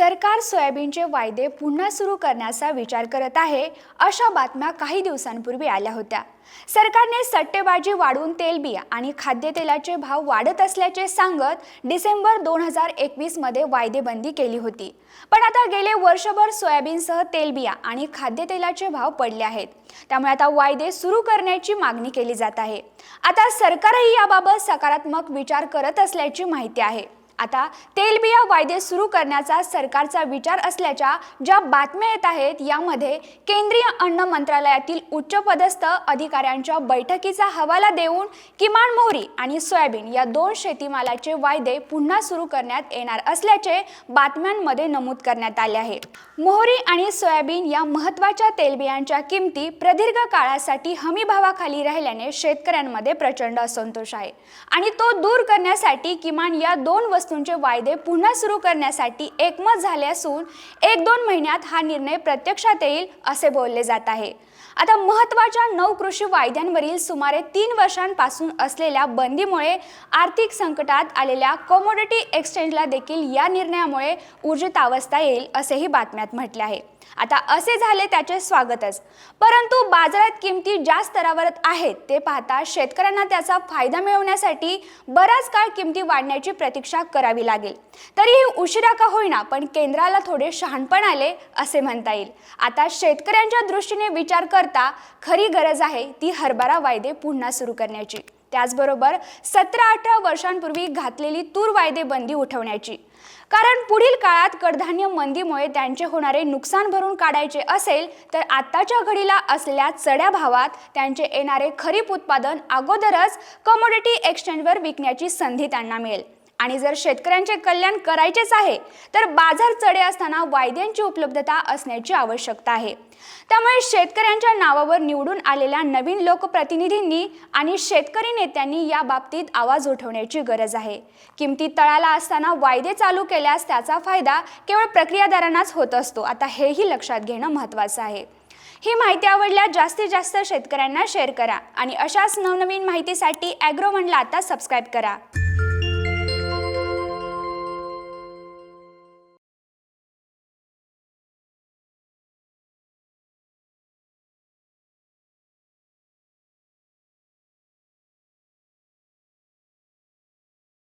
सरकार सोयाबीनचे वायदे पुन्हा सुरू करण्याचा विचार करत आहे अशा बातम्या काही दिवसांपूर्वी आल्या होत्या. सरकारने सट्टेबाजी वाढवून तेलबिया आणि खाद्यतेलाचे भाव वाढत असल्याचे सांगत डिसेंबर दोन हजार एकवीसमध्ये वायदेबंदी केली होती. पण आता गेले वर्षभर सोयाबीनसह तेलबिया आणि खाद्यतेलाचे भाव पडले आहेत. त्यामुळे आता वायदे सुरू करण्याची मागणी केली जात आहे. आता सरकारही याबाबत सकारात्मक विचार करत असल्याची माहिती आहे. आता तेलबिया वायदे सुरू करण्याचा सरकारचा विचार असल्याच्या ज्या बातम्या येत आहेत यामध्ये केंद्रीय अन्न मंत्रालयातील उच्चपदस्थ अधिकाऱ्यांच्या बैठकीचा हवाला देऊन किमान मोहरी आणि सोयाबीन या दोन शेतीमालाचे वायदे पुन्हा सुरू करण्यात येणार असल्याचे बातम्यांमध्ये नमूद करण्यात आले आहे. मोहरी आणि सोयाबीन या महत्त्वाच्या तेलबियांच्या किमती प्रदीर्घ काळासाठी हमी भावाखाली राहिल्याने शेतकऱ्यांमध्ये प्रचंड असंतोष आहे आणि तो दूर करण्यासाठी किमान या दोन वस्तू वस्तूंचे वायदे पुन्हा सुरू करण्यासाठी एकमत झाले असून एक दोन महिन्यात हा निर्णय प्रत्यक्षात येईल असे बोलले जात आहे. आता महत्त्वाच्या नऊ कृषी वायद्यांवरील सुमारे तीन वर्षांपासून असलेल्या बंदीमुळे आर्थिक संकटात आलेल्या कॉमोडिटी एक्सचेंजला देखील या निर्णयामुळे ऊर्जितावस्था येईल असेही बातम्यात म्हटले आहे. आता असे झाले त्याचे स्वागतच. परंतु बाजारात किमती ज्या स्तरावर आहेत ते पाहता शेतकऱ्यांना त्याचा फायदा मिळवण्यासाठी बराच काळ किमती वाढण्याची प्रतीक्षा करावी लागेल. तरीही उशिरा का होईना पण केंद्राला थोडे शहाणपण आले असे म्हणता येईल. आता शेतकऱ्यांच्या दृष्टीने विचार करता खरी गरज आहे ती हरभरा वायदे पुन्हा सुरू करण्याची. त्याचबरोबर सतरा अठरा वर्षांपूर्वी घातलेली तूर वायदे बंदी उठवण्याची. कारण पुढील काळात कडधान्य मंदीमुळे त्यांचे होणारे नुकसान भरून काढायचे असेल तर आत्ताच्या घडीला असलेल्या चढ्या भावात त्यांचे येणारे खरीप उत्पादन अगोदरच कमोडिटी एक्सचेंजवर विकण्याची संधी त्यांना मिळेल. आणि जर शेतकऱ्यांचे कल्याण करायचेच आहे तर बाजार चढे असताना वायद्यांची उपलब्धता असण्याची आवश्यकता आहे. त्यामुळे शेतकऱ्यांच्या नावावर निवडून आलेल्या नवीन लोकप्रतिनिधींनी आणि शेतकरी नेत्यांनी या बाबतीत आवाज उठवण्याची गरज आहे. किमती तळाला असताना वायदे चालू केल्यास त्याचा फायदा केवळ प्रक्रियादारांनाच होत असतो. आता हेही लक्षात घेणं महत्त्वाचं आहे. ही माहिती आवडल्यास जास्तीत जास्त शेतकऱ्यांना शेअर करा आणि अशाच नवनवीन माहितीसाठी ॲग्रो म्हणला आता सबस्क्राईब करा.